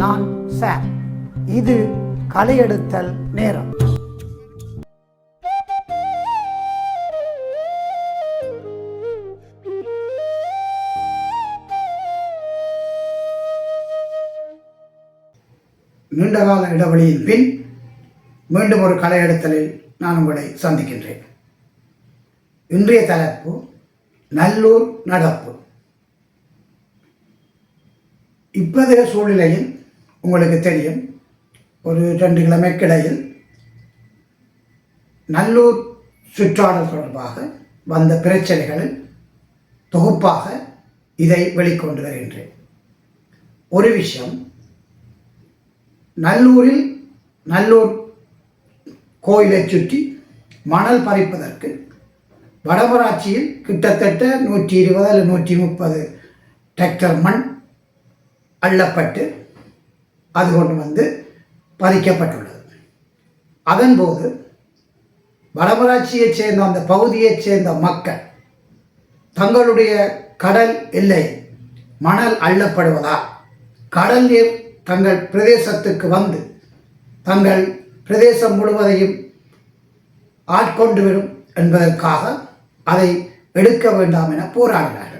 நான் சார். இது கலையெடுத்தல் நேரம். நீண்டகால இடைவெளியின் பின் மீண்டும் ஒரு கலையெடுத்தலில் நான் உங்களை சந்திக்கின்றேன். இன்றைய தலைப்பு நல்லூர் நடப்பு. இப்போதைய சூழ்நிலையில் உங்களுக்கு தெரியும். ஒரு ரெண்டு கிழமைக்கிடையில் நல்லூர் சுற்றாடல் தொடர்பாக வந்த பிரச்சனைகளில் தொகுப்பாக இதை வெளிக்கொண்டு வருகின்றேன். ஒரு விஷயம் நல்லூரில் நல்லூர் கோயிலை சுற்றி மணல் பறிப்பதற்கு வடமராட்சியில் கிட்டத்தட்ட நூற்றி இருபது அல்லது நூற்றி முப்பது டிராக்டர் மண் அள்ளப்பட்டு அது கொண்டு வந்து பறிக்கப்பட்டுள்ளது. அதன்போது வடமராட்சியைச் சேர்ந்த அந்த பகுதியைச் சேர்ந்த மக்கள் தங்களுடைய கடல் எல்லை மணல் அள்ளப்படுவதால் கடல் நீர் தங்கள் பிரதேசத்துக்கு வந்து தங்கள் பிரதேசம் முழுவதையும் ஆட்கொண்டு வரும் என்பதற்காக அதை எடுக்க வேண்டாம் என போராடினார்கள்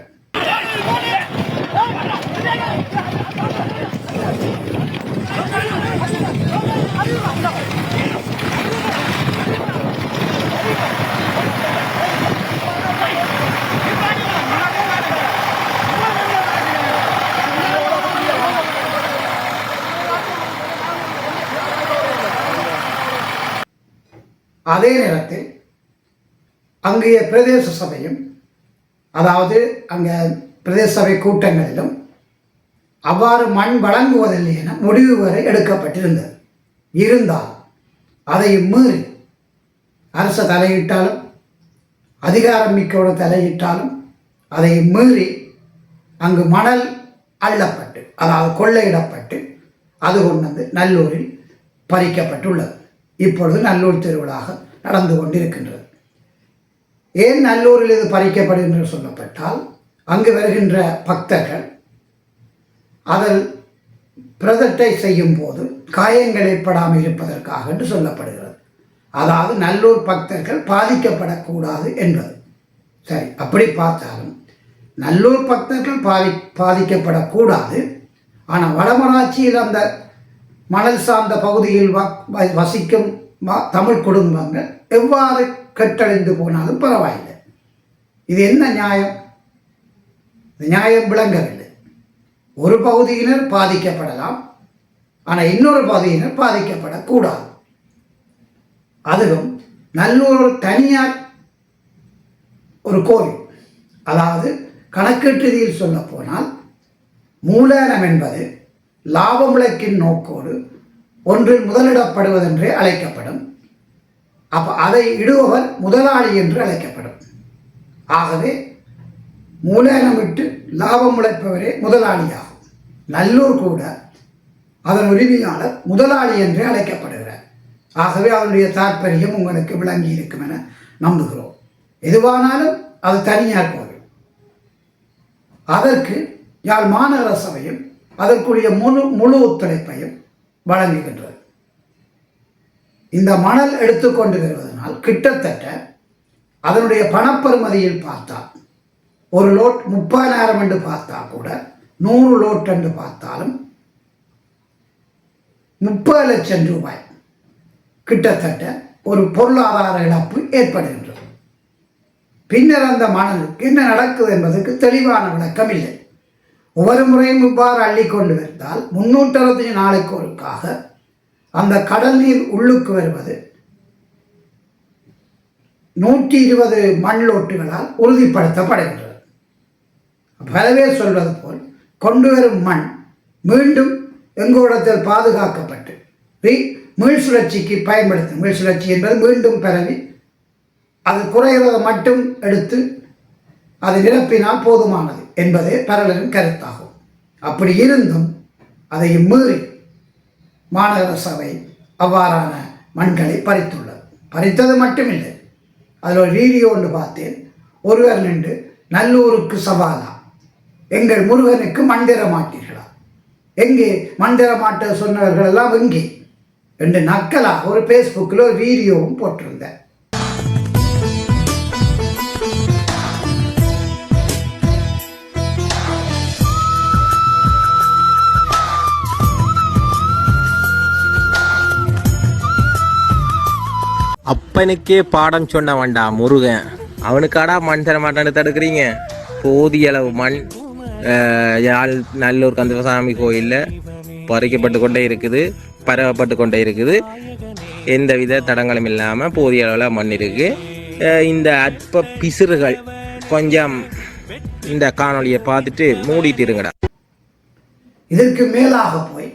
அதே நேரத்தில் அங்கேய பிரதேச சபையும் அதாவது அங்கே பிரதேச சபை கூட்டங்களிலும் அவ்வாறு மண் வழங்குவதில்லை என முடிவு வரை எடுக்கப்பட்டிருந்தது. இருந்தால் அதை மீறி அரசு தலையிட்டாலும் அதிகாரம் மிக்கோட தலையிட்டாலும் அதை மீறி அங்கு மணல் அள்ளப்பட்டு அதாவது கொள்ளையிடப்பட்டு அது கொண்டு வந்து நல்லூரில் பறிக்கப்பட்டுள்ளது. இப்பொழுது நல்லூர் திருவிழாக நடந்து கொண்டிருக்கின்றது. ஏன் நல்லூரில் இது பறிக்கப்படும் என்று சொல்லப்பட்டால் அங்கு வருகின்ற பக்தர்கள் அதில் பிரதட்டை செய்யும் போது காயங்கள் ஏற்படாமல் இருப்பதற்காக என்று சொல்லப்படுகிறது. அதாவது நல்லூர் பக்தர்கள் பாதிக்கப்படக்கூடாது என்பது. சரி அப்படி பார்த்தாலும் நல்லூர் பக்தர்கள் பாதி பாதிக்கப்படக்கூடாது. ஆனால் வடமராட்சியில் அந்த மணல் சார்ந்த பகுதியில் வ வ- வசிக்கும் தமிழ் குடும்பங்கள் எவ்வாறு கட்டழிந்து போனாலும் பரவாயில்லை. இது என்ன நியாயம்? நியாயம் விளங்கவில்லை. ஒரு பகுதியினர் பாதிக்கப்படலாம் ஆனால் இன்னொரு பகுதியினர் பாதிக்கப்படக்கூடாது. அதுவும் நல்லூர் ஒரு தனியார் ஒரு கோவில். அதாவது கணக்கெட்டுதியில் சொல்ல போனால் மூலதனம் என்பது லாபமுழைக்கின் நோக்கோடு ஒன்றில் முதலிடப்படுவதென்றே அழைக்கப்படும். அப்போ அதை இடுபவர் முதலாளி என்று அழைக்கப்படும். ஆகவே மூலதனமிட்டு லாபம் உழைப்பவரே முதலாளியாகும். நல்லூர் கூட அதன் உரிமையாளர் முதலாளி என்றே அழைக்கப்படுகிறார். ஆகவே அவருடைய தாற்பயம் உங்களுக்கு விளங்கி இருக்கும் என நம்புகிறோம். எதுவானாலும் அது தனியார் கோவில் அதற்கு யாழ் மாநகர சபையும் அதற்குரிய முழு முழு ஒத்துழைப்பையும் வழங்குகின்றது. இந்த மணல் எடுத்துக்கொண்டு வருவதனால் கிட்டத்தட்ட அதனுடைய பணப்பெறுமதியில் பார்த்தால் ஒரு லோட் முப்பதாயிரம் என்று பார்த்தா கூட நூறு லோட் என்று பார்த்தாலும் முப்பது லட்சம் ரூபாய் கிட்டத்தட்ட ஒரு பொருளாதார இழப்பு ஏற்படுகின்றது. பின்னர் அந்த மணலுக்கு என்ன நடக்குது என்பதற்கு தெளிவான விளக்கம் இல்லை ஒவ்வொரு முறையும் இவ்வாறு அள்ளிக்கொண்டு வந்தால் முன்னூற்றறுபத்தஞ்சு நாளைக்கு ஒருக்காக அந்த கடல் நீர் உள்ளுக்கு வருவது நூற்றி இருபது மண்லோட்டுகளால் உறுதிப்படுத்தப்படுகின்றது. பலவே சொல்வது போல் கொண்டு வரும் மண் மீண்டும் எங்கூடத்தில் பாதுகாக்கப்பட்டு ரி- மீள் சுழற்சிக்கு பயன்படுத்தும் மீள் சுழற்சி என்பது மீண்டும் பரவி அது குறைகிறத மட்டும் எடுத்து அது நிரப்பினால் போதுமானது. என்பதே பரலரின் கருத்தாகும். அப்படி இருந்தும் அதை மீறி மாநகர சபை அவ்வாறான மண்களை பறித்துள்ளது. பறித்தது மட்டுமில்லை. அதில் ஒரு வீடியோ ஒன்று பார்த்தேன். ஒருவர் நின்று நல்லூருக்கு சவாலா? எங்கள் முருகனுக்கு மண் மாட்டீர்களா? எங்கே? மந்திர மாட்ட சொன்னவர்கள் எல்லாம் எங்கே? என்று நக்கலாக ஒரு ஃபேஸ்புக்கில் ஒரு வீடியோவும் போட்டிருந்தேன். அப்பனுக்கே பாடம் சொன்னவன்டா முருகன். அவனுக்காடா மண் தர மாட்டான்னு தடுக்கிறீங்க? போதிய அளவு மண் யாழ் நல்லூர் கந்தசாமி கோயிலில் பறிக்கப்பட்டு கொண்டே இருக்குது பரவப்பட்டு கொண்டே இருக்குது. எந்தவித தடங்களும் இல்லாமல் போதிய அளவில் மண் இருக்குது இந்த அற்ப பிசிறுகள் கொஞ்சம் இந்த காணொளியை பார்த்துட்டு மூடிட்டு இருங்கடா. இதற்கு மேலாக போய்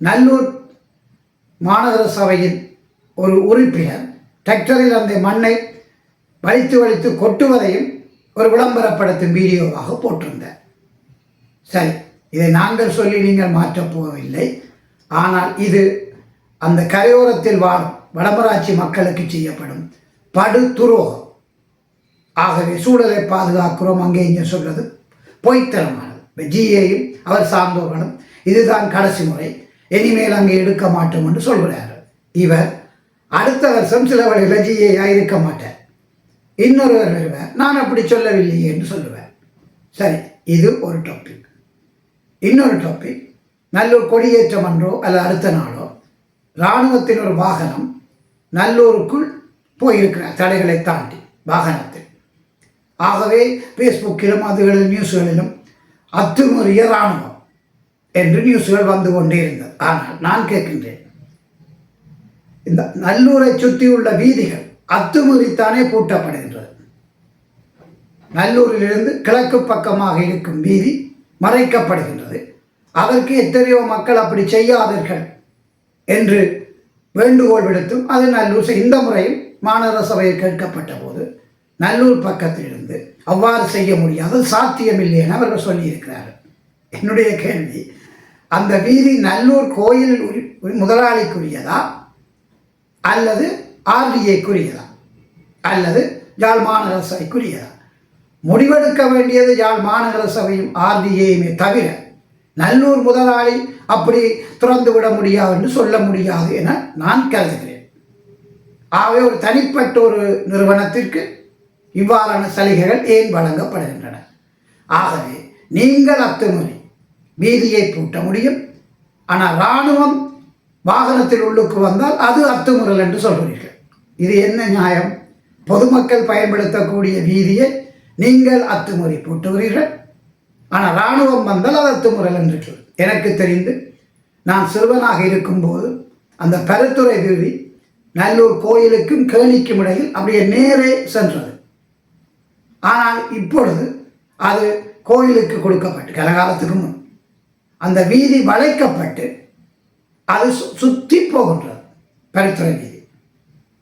நல்லூர் மாநகர சபையின் ஒரு உறுப்பினர் டிராக்டரில் அந்த மண்ணை வலித்து வலித்து கொட்டுவதையும் ஒரு விளம்பரப்படுத்தும் வீடியோவாக போட்டிருந்தார். சரி இதை நாங்கள் சொல்லி நீங்கள் மாற்றப் போவதில்லை ஆனால் இது அந்த கரையோரத்தில் வாழும் வடமராட்சி மக்களுக்கு செய்யப்படும் படு துரோகம். ஆகவே சூழலை பாதுகாக்கிறோம் அங்கே இங்கே சொல்வது பொய்த்தனமானது. இப்ப ஜிஏயும் அவர் சார்ந்தவர்களும் இதுதான் கடைசி முறை. இனிமேல் அங்கே எடுக்க மாட்டோம் என்று சொல்கிறார் இவர் அடுத்த வருஷம் சில வழியில் ஜிஏயா இருக்க மாட்டேன். இன்னொருவர் வருவேன் நான் அப்படி சொல்லவில்லையே என்று சொல்லுவேன் சரி இது ஒரு டாபிக் இன்னொரு டாபிக் நல்லூர் கொடியேற்றம் அன்றோ அல்ல அடுத்த நாளோ இராணுவத்தின் ஒரு வாகனம் நல்லூருக்குள் போயிருக்கிறார். தடைகளை தாண்டி வாகனத்தில். ஆகவே ஃபேஸ்புக்கிலும் அதுகளிலும் நியூஸ்களிலும் அத்துமுறைய இராணுவம் என்று நியூஸ்கள் வந்து கொண்டே இருந்தது. ஆனால் நான் கேட்கின்றேன் இந்த நல்லூரை சுற்றியுள்ள வீதிகள் அத்துமீறித்தானே பூட்டப்படுகின்றது. நல்லூரிலிருந்து கிழக்கு பக்கமாக இருக்கும் வீதி மறைக்கப்படுகின்றது. அதற்கு எத்தனையோ மக்கள் அப்படி செய்யாதீர்கள் என்று வேண்டுகோள் விடுத்தும் அது நல்லூர் செய்- இந்த முறையும் மாநகர சபையில் கேட்கப்பட்ட போது நல்லூர் பக்கத்திலிருந்து அவ்வாறு செய்ய முடியாது. சாத்தியமில்லை என அவர்கள் சொல்லியிருக்கிறார்கள். என்னுடைய கேள்வி அந்த வீதி நல்லூர் கோயில் உரி- உரி- முதலாளிக்குரியதா? அல்லது ஆர்டிஐக்குரியதா அல்லது யாழ் மாநகர சபைக்குரியதா முடிவெடுக்க வேண்டியது யாழ் மாநகர சபையும் ஆர்டிஏயுமே தவிர நல்லூர் முதலாளி அப்படி திறந்து விட முடியாது என்று சொல்ல முடியாது என நான் கருதுகிறேன். ஆகவே ஒரு தனிப்பட்ட ஒரு நிறுவனத்திற்கு இவ்வாறான சலுகைகள் ஏன் வழங்கப்படுகின்றன? ஆகவே நீங்கள் அத்துமுறை வீதியை பூட்ட முடியும். ஆனால் இராணுவம் வாகனத்தில் உள்ளுக்கு வந்தால் அது அத்துமுறல் என்று சொல்கிறீர்கள். இது என்ன நியாயம்? பொதுமக்கள் பயன்படுத்தக்கூடிய வீதியை நீங்கள் அத்துமுறை போட்டுகிறீர்கள். ஆனால் இராணுவம் வந்தால் அது அத்துமுறல் என்று எனக்கு தெரிந்து நான் சிறுவனாக இருக்கும்போது அந்த பருத்துறை வீதி நல்லூர் கோயிலுக்கும் கேணிக்கும் இடையில் அப்படியே நேரே சென்றது. ஆனால் இப்பொழுது அது கோயிலுக்கு கொடுக்கப்பட்டு கலகாலத்துக்கு முன். அந்த வீதி வளைக்கப்பட்டு அது சு- சுத்தி போகின்றது பரித்துறை நீதி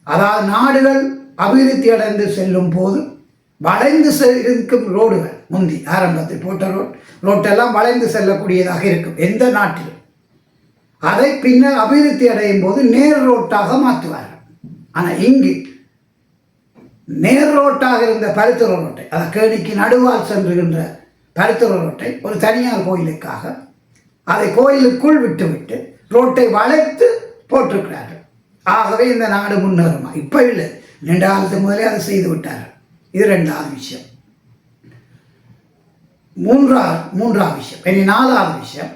அதாவது நாடுகள் அபிவிருத்தி அடைந்து செல்லும் போது வளைந்து இருக்கும் ரோடுகள் முந்தி ஆரம்பத்தில் போட்ட ரோட் ரோட்டெல்லாம் வளைந்து செல்லக்கூடியதாக இருக்கும் எந்த நாட்டிலும். அதை பின்னர் அபிவிருத்தி அடையும் போது நேர் ரோட்டாக மாற்றுவார்கள். ஆனால் இங்கு நேர் ரோட்டாக இருந்த பருத்துற ரோட்டை அதை கேணிக்கு நடுவால் சென்றுகின்ற பருத்துற ரோட்டை ஒரு தனியார் கோயிலுக்காக அதை கோயிலுக்குள் விட்டுவிட்டு ரோட்டை வளைத்து போட்டிருக்கிறார்கள். ஆகவே இந்த நாடு முன்னேறுமா? இப்போ இல்லை. ரெண்டு காலத்துக்கு முதலே அதை செய்து விட்டார்கள். இது ரெண்டாவது விஷயம். மூன்றாவது மூன்றாவது விஷயம். இனி நாலாவது விஷயம்.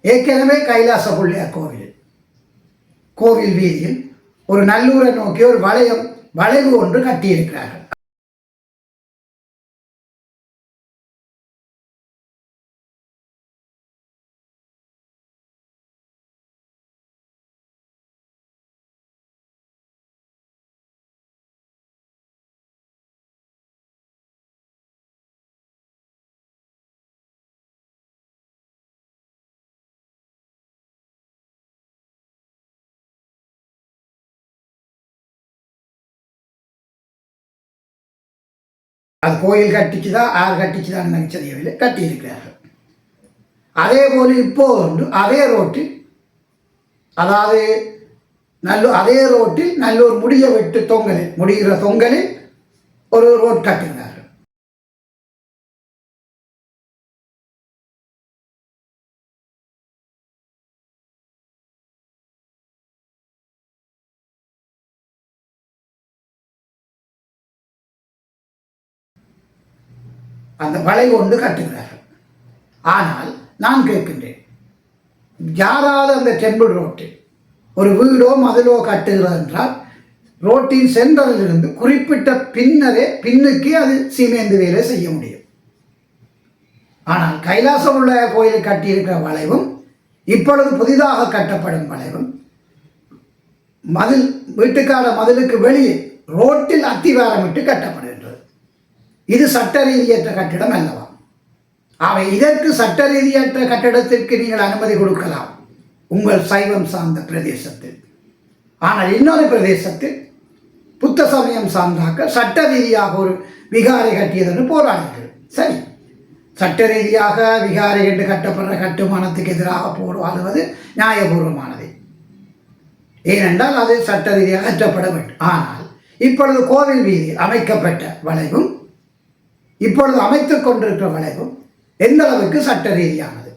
ஏற்கனவே கைலாச பிள்ளையார் கோவில். கோவில் வீதியில் ஒரு நல்லூரை நோக்கி ஒரு வளையம் வளைவு ஒன்று கட்டியிருக்கிறார்கள். அது கோயில் கட்டிச்சுதா ஆறு கட்டிச்சுதான் எனக்கு தெரியவில்லை. கட்டியிருக்கிறார்கள். அதே போல் இப்போது உண்டு. அதே ரோட்டில். அதாவது நல்லூர் அதே ரோட்டில் நல்லூர் முடிய வெட்டு தொங்கலில் முடிகிற தொங்கலில் ஒரு ரோட் கட்டுகிறார்கள் அந்த வலை கொண்டு கட்டுகிறார்கள். ஆனால் நான் கேட்கின்றேன் யாராவது அந்த டெம்பிள் ரோட்டில் ஒரு வீடோ மதிலோ கட்டுகிறது என்றால் ரோட்டின் சென்டரிலிருந்து குறிப்பிட்ட பின்னரே பின்னுக்கு அது சீமேந்து வேலை செய்ய முடியும். ஆனால் கைலாசம் உள்ள கோயில் கட்டியிருக்கிற வளைவும் இப்பொழுது புதிதாக கட்டப்படும் வளைவும் மதில் வீட்டுக்கால மதிலுக்கு வெளியே ரோட்டில் அத்திவாரமிட்டு கட்டப்படும். இது சட்ட ரீதியற்ற கட்டிடம் அல்லவா? அவை இதற்கு சட்ட ரீதியற்ற கட்டிடத்திற்கு நீங்கள் அனுமதி கொடுக்கலாம். உங்கள் சைவம் சார்ந்த பிரதேசத்தில். ஆனால் இன்னொரு பிரதேசத்தில் புத்த சமயம் சார்ந்தாக்க சட்ட ரீதியாக ஒரு விகாரை கட்டியதென்று போராடிகள் சரி. சட்ட ரீதியாக விகாரை என்று கட்டப்படுற கட்டுமானத்துக்கு எதிராக போராடுவது நியாயபூர்வமானது. ஏனென்றால் அது சட்ட ரீதியாக கட்டப்பட வேண்டும். ஆனால் இப்பொழுது கோவில் வீதியில் அமைக்கப்பட்ட வளைவும் இப்பொழுது அமைத்துக் கொண்டிருக்கிற வளைவும் எந்த அளவுக்கு சட்ட ரீதியானது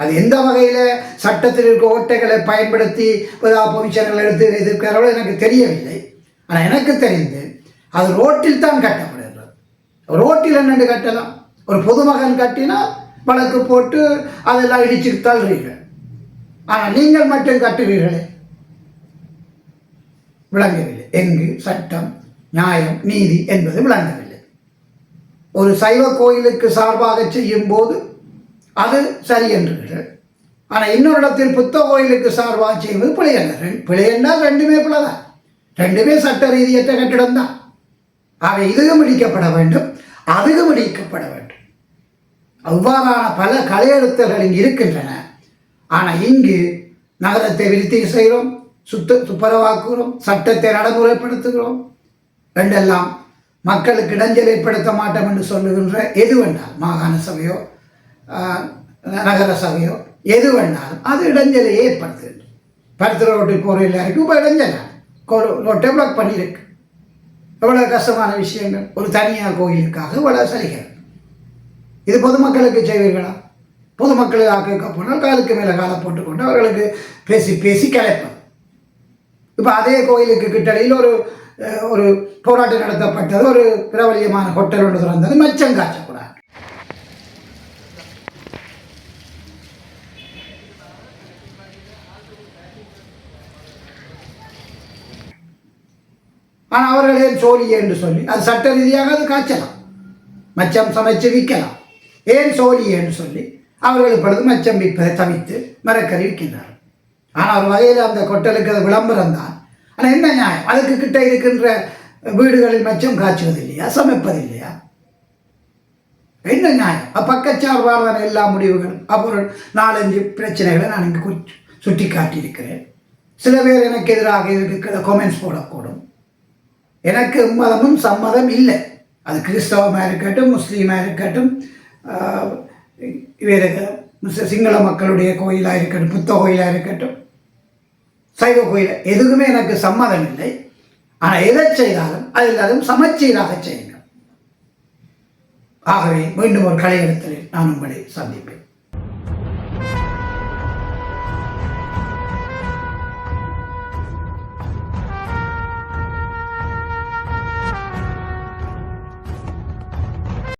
அது எந்த வகையில் சட்டத்தில் இருக்க ஓட்டைகளை பயன்படுத்தி பொசிஷன்கள் எடுத்து எதிர்க்கிறவர்கள் எனக்கு தெரியவில்லை. ஆனால் எனக்கு தெரிந்து அது ரோட்டில் தான் கட்டப்படுகிறது ரோட்டில் என்னென்று கட்டலாம்? ஒரு பொதுமகன் கட்டினால் வழக்கு போட்டு அதெல்லாம் இடிச்சு தள்ளுறீர்கள். ஆனால் நீங்கள் மட்டும் கட்டுவீர்களே? விளங்கவில்லை. எங்கு? சட்டம் நியாயம் நீதி என்பது விளங்கவில்லை. ஒரு சைவ கோயிலுக்கு சார்பாக செய்யும் போது அது சரி என்றீர்கள் ஆனால் இன்னொரு இடத்தில் புத்த கோயிலுக்கு சார்பாக செய்வது பிழை அல்ல பிழை என்றால் ரெண்டுமே பிழை தான். ரெண்டுமே சட்ட ரீதியற்ற கட்டிடம் தான். அவை இதுவும் இடிக்கப்பட வேண்டும் அதுவும் இடிக்கப்பட வேண்டும். அவ்வாறான பல கலையெழுத்தல்கள் இங்கு இருக்கின்றன. ஆனால் இங்கு நகரத்தை விருத்தி செய்கிறோம் சுத்த துப்பரவாக்குகிறோம் சட்டத்தை நடைமுறைப்படுத்துகிறோம். ரெண்டெல்லாம் மக்களுக்கு இடைஞ்சல் ஏற்படுத்த மாட்டோம் என்று சொல்லுகின்ற எது வேண்டால் மாகாண சபையோ நகர சபையோ எது வேண்டால் அது இடைஞ்சலை ஏற்படுத்துகின்ற பருத்திர ரோட்டில் போகிற எல்லாருக்கும் இப்போ இடைஞ்சல் ரோட்டை பிளாக் பண்ணியிருக்கு. எவ்வளோ கஷ்டமான விஷயங்கள். ஒரு தனியார் கோயிலுக்காக இவ்வளோ சலுகை இது பொதுமக்களுக்கு செய்வீர்களா? பொதுமக்களை கேட்க போனால் காலுக்கு மேலே காலை போட்டுக்கொண்டு அவர்களுக்கு பேசி பேசி கலைப்பது இப்போ அதே கோயிலுக்கு கிட்டடையில் ஒரு ஒரு போராட்டம் நடத்தப்பட்டது. ஒரு பிரபலியமான ஹோட்டல் ஒன்று திறந்தது. மச்சம் காய்ச்சக்கூடாது ஆனால் அவர்கள் ஏன் சோழியே என்று சொல்லி அது சட்ட ரீதியாக அது காய்ச்சலாம். மச்சம் சமைச்சு விற்கலாம். ஏன் சோழியே என்று சொல்லி அவர்கள் இப்பொழுது மச்சம் விற்பதை தவித்து மரக்கறி விற்கின்றார்கள். ஆனால் ஒரு வகையில் அந்த கொட்டலுக்கு அது விளம்பரம் தான். ஆனால் என்ன நியாயம்? அதுக்கு கிட்ட இருக்கின்ற வீடுகளில் மச்சம் காய்ச்சுவது இல்லையா சமைப்பது இல்லையா என்ன நியாயம்? அப்ப பக்கச்சார்பான எல்லா முடிவுகளும் அப்புறம் நாலஞ்சு பிரச்சனைகளை நான் இங்கே குறி- சுட்டி காட்டியிருக்கிறேன் சில பேர் எனக்கு எதிராக இருக்கிற கொமெண்ட்ஸ் போடக்கூடும். எனக்கு மதமும் சம்மதம் இல்லை. அது கிறிஸ்தவமாக இருக்கட்டும் முஸ்லீமாக இருக்கட்டும் வேறு சிங்கள மக்களுடைய கோயிலாக இருக்கட்டும் புத்த கோயிலாக இருக்கட்டும் சைவ கோயில் எதுக்குமே எனக்கு சம்மதம் இல்லை. ஆனால் எதை செய்தாலும் அதில் அதுவும் சமச்சீராக செய்யுங்கள். ஆகவே மீண்டும் ஒரு கலையிடத்தில் நான் உங்களை சந்திப்பேன்.